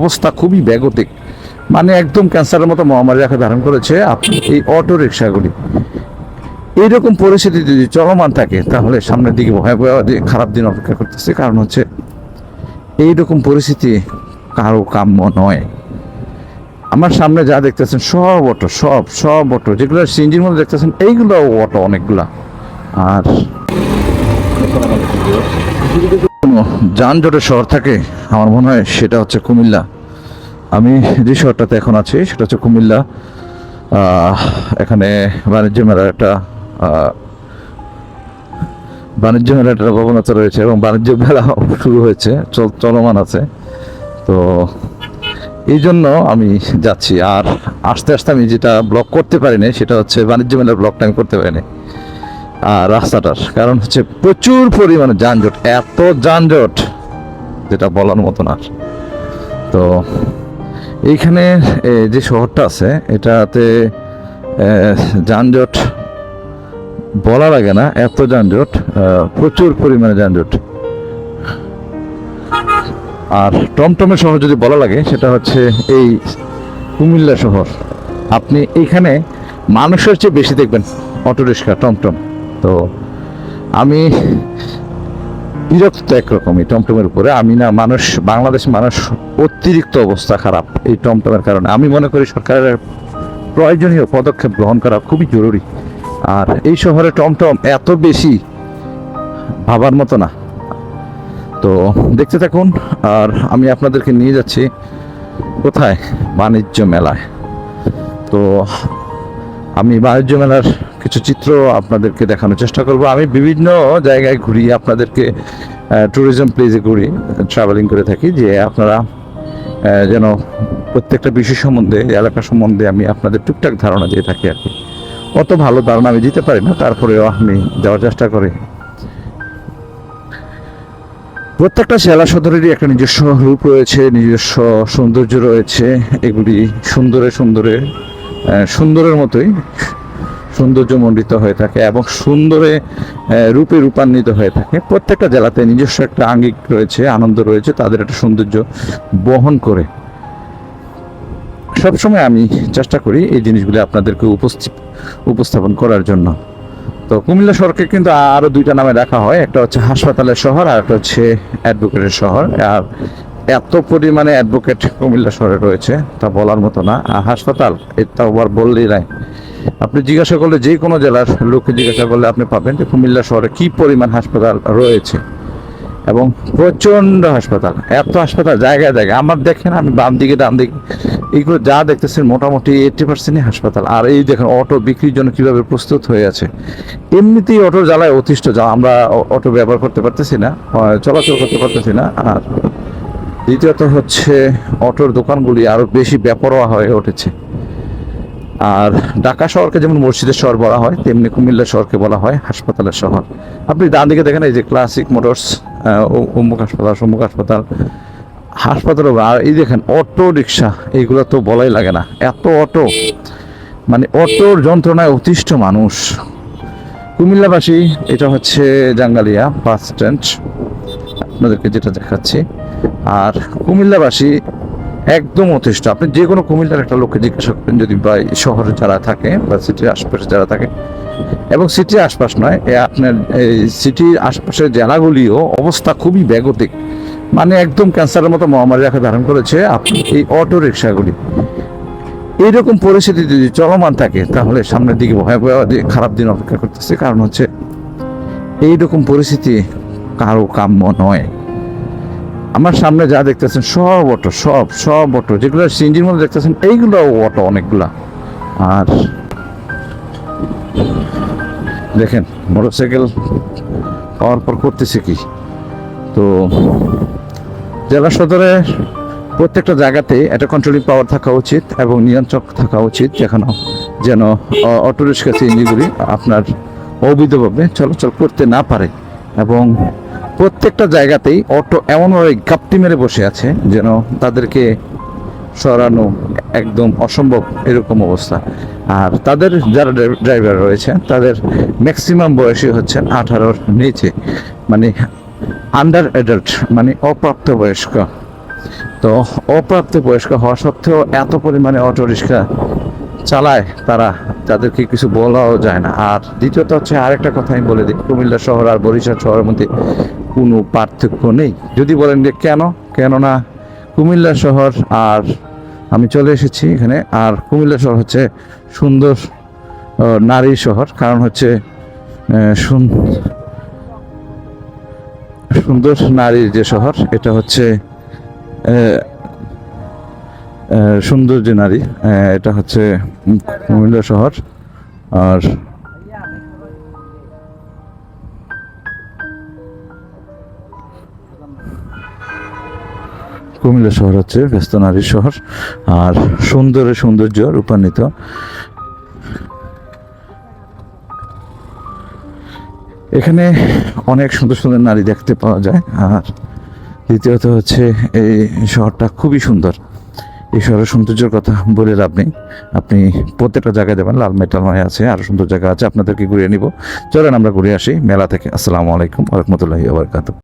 অবস্থা খুবই বেগতিক। মানে একদম ক্যান্সারের মতো মহামারী আকার ধারণ করেছে এই অটো রিক্সাগুলি এইরকম পরিস্থিতি যদি চলমান থাকে, তাহলে সামনের দিকে ভয়াবহ খারাপ দিন অপেক্ষা করতেছে। কারণ হচ্ছে, এইরকম পরিস্থিতি কারও কাম্য নয়। আমার সামনে যা দেখতেছেন, সব অটো, সব সব অটো। যেগুলো সিঞ্জির মধ্যে দেখতেছেন, এইগুলো অটো অনেকগুলা। আর যানজটের শহর থাকে, আমার মনে হয় সেটা হচ্ছে কুমিল্লা। আমি যে শহরটাতে এখন আছি, সেটা হচ্ছে কুমিল্লা। এখানে বাণিজ্য মেলার একটা বাণিজ্য মেলার একটা প্রবণতা রয়েছে এবং বাণিজ্য মেলা শুরু হয়েছে, চল- চলমান আছে। তো এই জন্য আমি যাচ্ছি। আর আস্তে আস্তে আমি যেটা ব্লক করতে পারিনি, সেটা হচ্ছে বাণিজ্য মেলার ব্লকটা আমি করতে পারিনি। রাস্তাটার। কারণ হচ্ছে প্রচুর পরিমাণে যানজট, এত যানজট, যেটা বলার মতো না। আর। তো এইখানে যে শহরটা আছে, এটাতে যানজট বলা লাগে না, এত যানজট প্রচুর পরিমাণে যানজট। আর টমটমের শহর যদি বলা লাগে, সেটা হচ্ছে এই কুমিল্লা শহর। আপনি এইখানে মানুষের চেয়ে বেশি দেখবেন অটোরিক্সা টমটম। তো আমি বিরক্ত একরকমই টমটমের উপরে। আমি না, মানুষ, বাংলাদেশ মানুষ, অতিরিক্ত অবস্থা খারাপ এই টমটমের কারণে। আমি মনে করি সরকারের প্রয়োজনীয় পদক্ষেপ গ্রহণ করা খুবই জরুরি। আর এই শহরে টমটম এত বেশি ভাবার মতো না। তো দেখতে থাকুন, আর আমি আপনাদেরকে নিয়ে যাচ্ছি কোথায়? বাণিজ্য মেলায়। তো আমি বাণিজ্য মেলার কিছু চিত্র আপনাদেরকে দেখানোর চেষ্টা করব। আমি বিভিন্ন জায়গায় ঘুরি, আপনাদেরকে ট্যুরিজম প্লেসে ঘুরি ট্রাভেলিং করে থাকি যে আপনারা যেন প্রত্যেকটা বিষয় সম্বন্ধে, এলাকা সম্বন্ধে আমি আপনাদের টুকটাক ধারণা দিয়ে থাকি আর কি। অত ভালো ধারণা আমি দিতে পারি না, তারপরেও আমি দেওয়ার চেষ্টা করি। প্রত্যেকটা জেলা সদরেরই একটা নিজস্ব রূপ রয়েছে, নিজস্ব সৌন্দর্য রয়েছে, এগুলি সুন্দরে সুন্দরে সুন্দরের মতোই সৌন্দর্যমণ্ডিত হয়ে থাকে এবং সুন্দরে রূপে রূপান্বিত হয়ে থাকে। প্রত্যেকটা জেলাতে নিজস্ব একটা আঙ্গিক রয়েছে, আনন্দ রয়েছে, তাদের একটা সৌন্দর্য বহন করে। সবসময় আমি চেষ্টা করি এই জিনিসগুলি আপনাদেরকে উপস্থিত, উপস্থাপন করার জন্য। তো কুমিল্লা শহরকে কিন্তু আরও দুইটা নামে রাখা হয়। একটা হচ্ছে হাসপাতালের শহর আর একটা হচ্ছে অ্যাডভোকেটের শহর। আর এত পরিমাণে অ্যাডভোকেট কুমিল্লা শহরে রয়েছে, তা বলার মতো না। আর হাসপাতাল, এটা আবার বললেই নাই আপনি জিজ্ঞাসা করলে যে কোনো জেলার লোককে জিজ্ঞাসা করলে আপনি পাবেন যে কুমিল্লা শহরে কি পরিমাণ হাসপাতাল রয়েছে। এবং প্রচণ্ড হাসপাতাল, এত হাসপাতাল, জায়গায় জায়গায়। আমার দেখেন আমি বাম দিকে, ডান দিকে, এইগুলো যা দেখতেছেন মোটামুটি এইটটি পার্সেন্টই হাসপাতাল। আর এই দেখেন অটো বিক্রির জন্য কীভাবে প্রস্তুত হয়ে আছে। এমনিতেই অটো জ্বালায় অতিষ্ঠ, যা আমরা অটো ব্যবহার করতে পারতেছি না চলাচল করতে পারতেছি না। আর দ্বিতীয়ত হচ্ছে অটোর দোকানগুলি আরও বেশি বেপরোয়া হয়ে উঠেছে। আর ঢাকা শহরকে যেমন মসজিদের শহর বলা হয়, তেমনি কুমিল্লা শহরকে বলা হয় হাসপাতালের শহর। আপনি ডান দিকে দেখেন, এই যে ক্লাসিক মোটরস অমুক হাসপাতাল সম্মুখ হাসপাতাল। হাসপাতাল আর এই দেখেন, অটো রিক্সা, এইগুলো তো বলাই লাগে না। এত অটো। মানে অটোর যন্ত্রণায় অতিষ্ঠ মানুষ। কুমিল্লাবাসী, এটা হচ্ছে জাঙ্গালিয়া বাস স্ট্যান্ড। আপনাদেরকে যেটা দেখাচ্ছি। আর কুমিল্লাবাসী একদম অতিষ্ঠ। আপনি যে কোনো কুমিল্লার একটা লোককে জিজ্ঞাসা করেন যদি বা শহরে যারা থাকে বা সিটির আশপাশে যারা থাকে, এবং সিটির আশপাশ নয় আপনার এই সিটির আশপাশের জেলাগুলিও অবস্থা খুবই ব্যাগতিক মানে একদম ক্যান্সারের মতো মহামারী আকার ধারণ করেছে আপনি এই অটো রিক্সাগুলি এইরকম পরিস্থিতি যদি চলমান থাকে, তাহলে সামনের দিকে ভয়াবহ যে খারাপ দিন অপেক্ষা করতেছে। কারণ হচ্ছে, এইরকম পরিস্থিতি কারও কাম্য নয়। আমার সামনে যা দেখতেছেন, সব অটো সব সব অটো যেগুলো সিঞ্জির মধ্যে দেখতেছেন, এইগুলো অটো অনেকগুলা। আর দেখেন, মোটরসাইকেল পাওয়ার পর করতেছে কি? তো জেলা সদরে প্রত্যেকটা জায়গাতে একটা কন্ট্রোলিং পাওয়ার থাকা উচিত এবং নিয়ন্ত্রক থাকা উচিত, যেখানে যেন অটো রিক্সা সিএনজিগুলি আপনার অবৈধভাবে চলাচল করতে না পারে। এবং প্রত্যেকটা জায়গাতেই অটো এমনভাবে গাপটি মেরে বসে আছে যেন তাদেরকে সরানো একদম অসম্ভব এরকম অবস্থা। আর তাদের যারা ড্রাইভার রয়েছে, তাদের ম্যাক্সিমাম বয়সই হচ্ছে আঠারোর নিচে মানে আন্ডার অ্যাডাল্ট মানে অপ্রাপ্ত বয়স্ক। তো অপ্রাপ্ত বয়স্ক হওয়া সত্ত্বেও এত পরিমাণে অটো রিক্সা চালায় তারা, তাদেরকে কিছু বলাও যায় না। আর দ্বিতীয়ত হচ্ছে আরেকটা কথা আমি বলে দিই, কুমিল্লা শহর আর বরিশাল শহরের মধ্যে কোনো পার্থক্য নেই। যদি বলেন যে কেন? কেননা কুমিল্লা শহর আর আমি চলে এসেছি এখানে, আর কুমিল্লা শহর হচ্ছে সুন্দর নারী শহর। কারণ হচ্ছে সুন- সুন্দর নারীর যে শহর, এটা হচ্ছে সুন্দর যে নারী এটা হচ্ছে কুমিল্লা শহর। আর কুমিল্লা শহর হচ্ছে ব্যস্ত নারীর শহর, আর সুন্দরে সৌন্দর্য রূপান্বিত। এখানে অনেক সুন্দর সুন্দর নারী দেখতে পাওয়া যায়, আর দ্বিতীয়ত হচ্ছে এই শহরটা খুবই সুন্দর। এই শহরের সৌন্দর্যের কথা বলে লাভ নেই। আপনি প্রত্যেকটা জায়গায় যাবেন, লাল মেটাল আছে আরও সুন্দর জায়গা আছে, আপনাদেরকে ঘুরিয়ে নিব। চলেন আমরা ঘুরে আসি মেলা থেকে। আসসালামু আলাইকুম রহমতুল্লাহি আবরকাত